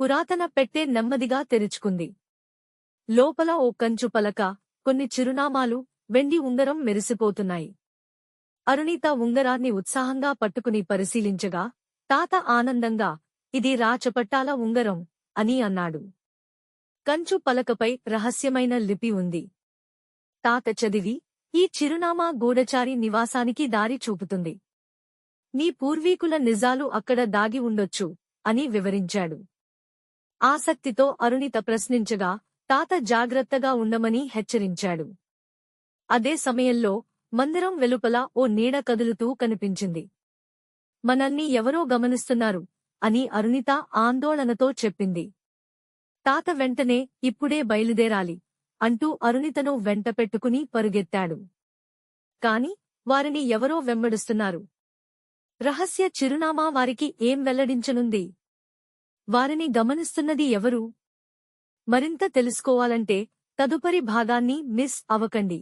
పురాతన పెట్టె నెమ్మదిగా తెరుచుకుంది. లోపల ఓ కంచు పలక కొన్ని చిరునామాలు వెండి ఉంగరం మెరిసిపోతున్నాయి. అరుణిత ఉంగరాన్ని ఉత్సాహంగా పట్టుకుని పరిశీలించగా తాత ఆనందంగా ఇది రాచపట్టాల ఉంగరం అని అన్నాడు. కంచు పలకపై రహస్యమైన లిపి ఉంది. తాత చదివి ఈ చిరునామా గూఢచారి నివాసానికి దారి చూపుతుంది. నీ పూర్వీకుల నిజాలు అక్కడ దాగి ఉండొచ్చు అని వివరించాడు. ఆసక్తితో అరుణిత ప్రశ్నించగా తాత జాగ్రత్తగా ఉండమని హెచ్చరించాడు. అదే సమయంలో మందిరం వెలుపల ఓ నీడ కదులుతూ కనిపించింది. మనల్ని ఎవరో గమనిస్తున్నారు అని అరుణిత ఆందోళనతో చెప్పింది. తాత వెంటనే ఇప్పుడే బయలుదేరాలి అంటూ అరుణితను వెంటపెట్టుకుని పరుగెత్తాడు. కాని వారిని ఎవరో వెంబడుస్తున్నారు. రహస్య చిరునామా వారికి ఏం వెల్లడించనుంది? వారిని గమనిస్తున్నది ఎవరు? మరింత తెలుసుకోవాలంటే తదుపరి భాగాన్ని మిస్ అవకండి